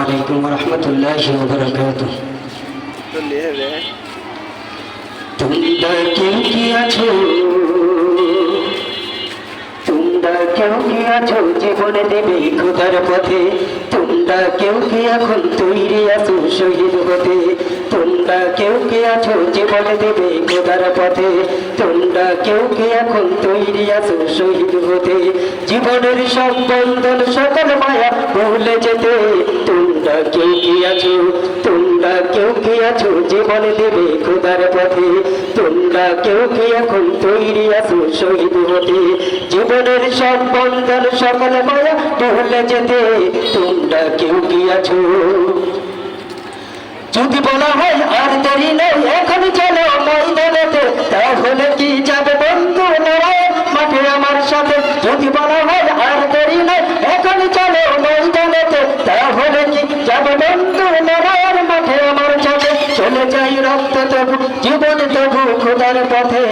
আলাইকুম রহমতুল্লাহ বরকাত তোমরা কেউ কি আছো? তোমরা কেউ কি আছো? জীবনে দেবে খোদার পথে। তোমরা কেউ কি এখন তৈরি আছো শহীদ হতে? তোমরা আছো জীবনে দেবে খোদার পথে। তোমরা কেউ কি এখন তৈরি আছো শহীদ হতে? জীবনের সব বন্ধন সকল মায়া ভুলে যেতে। তোমরা কেউ কি আছো? তোমরা কেউ কি আছো জীবনে দেবে খোদার পথে? তোমরা কেউ কি এখন তৈরি আছো শহীদ হতে? জীবনের সব বন্ধন সকল মায়া ভুলে যেতে। তোমরা কেউ কি আছো? যদি বলা হয়, আর দেরি নেই, এখন চলো ময়দানেতে। তাহলে কি যাবে বন্ধু লড়াই মাঠে আমার সাথে। যদি বলা হয়, আর দেরি নেই, এখন চলো ময়দানেতে। তাহলে কি যাবে বন্ধু লড়াইয়ের মাঠে আমার সাথে। চলে যাই রক্ত তবু, জীবন তবু খোদার পথে।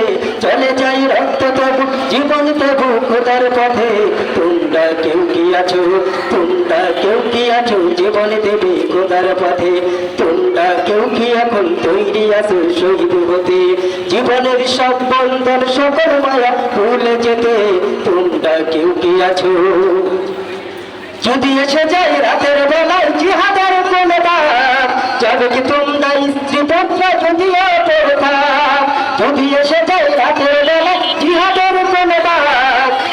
চলে যাই রক্ত তবু, জীবন তবু খোদার পথে। তোমরা কেউ কি আছো? তোমরা কেউ কি আছো? জীবন দেবে খোদার পথে তোমরা কেউ কি এখন তৈরি শহীদ হতে জীবনের সব বন্ধন সকল মায়া ভুলে যেতে। তোমরা কেউ কি আছো? যদি এসে যায় রাতের বেলায় জিহাদের কোন যাবে কি তোমরা স্ত্রী পুত্র যদি এসে যায় রাতের বেলায় জিহাদের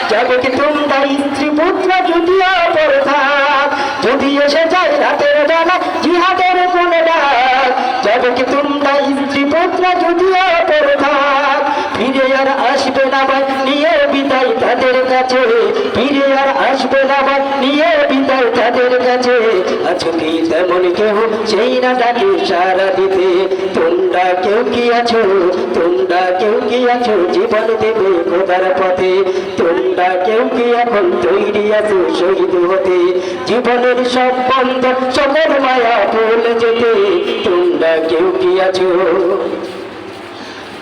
যাবে কি তোমরা স্ত্রী পুত্র যদিও যদি এসে যায় রাতের বেলা জিহাদের কোন ডাক যাবে তোমরা স্ত্রী পুত্র যদিও পড়তাম ফিরে আর আসবে না ভাই নিয়ে বিদায় তাদের কাছে। ফিরে আর আসবে না ভাই নিয়ে বিদায় তাদের কাছে। আছো কি তেমন কেউ সেই না ডাকে সারা দিতে? তোমরা কেউ কি আছো? তোমরা কেউ কি আছো? জীবন দেবে খোদার পথে। তোমরা কেউ কি এখন তৈরি আছো শহীদ হতে? জীবনের সব বন্ধ সকল মায়া ভুলে যেতে। তোমরা কেউ কি আছো?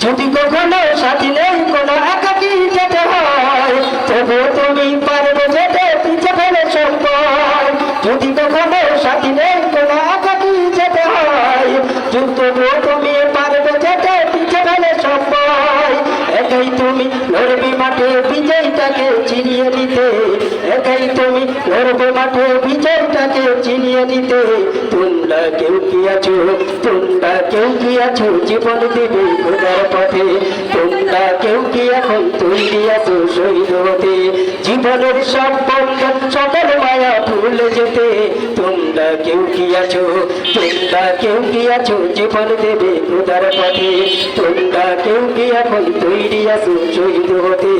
যদি কখনো সাথী নেই, কোনো একাকি যেতে হয় তবু তুমি পারবে যেতে, পিছে ফেলে সম্পদ। যদি কখনো সাথী নেই, কোনো একাকি যেতে হয় তবু তুমি পারবে যেতে, পিছে ফেলে সম্পদ। একাই তুমি লড়বি মাঠে বিজয়টাকে চিনিয়ে নিতে, একাই তুমি লড়বে মাঠে বিজয়টাকে চিনিয়ে নিতে। তোমরা কেউ কি আছো? তোমরা কেউ কি আছো? জীবন দেবে খোদার পথে। তোমরা কেউ কি এখন তৈরি আছো শহীদ হতে? জীবনের সব বন্ধন সকল মায়া ভুলে যেতে। তোমরা কেউ কি আছো? তোমরা কেউ কি আছো? জীবন দেবে খোদার পথে। তোমরা কেউ কি এখন তৈরি আছো শহীদ হতে?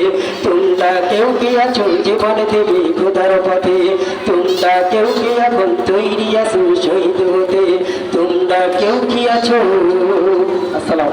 তোমরা কেউ কি আছো? জীবন দেবে খোদার পথে। তোমরা কেউ কি এখন তৈরি আছো শহীদ হতে তোমরা কেউ কি আছো? আসসালাম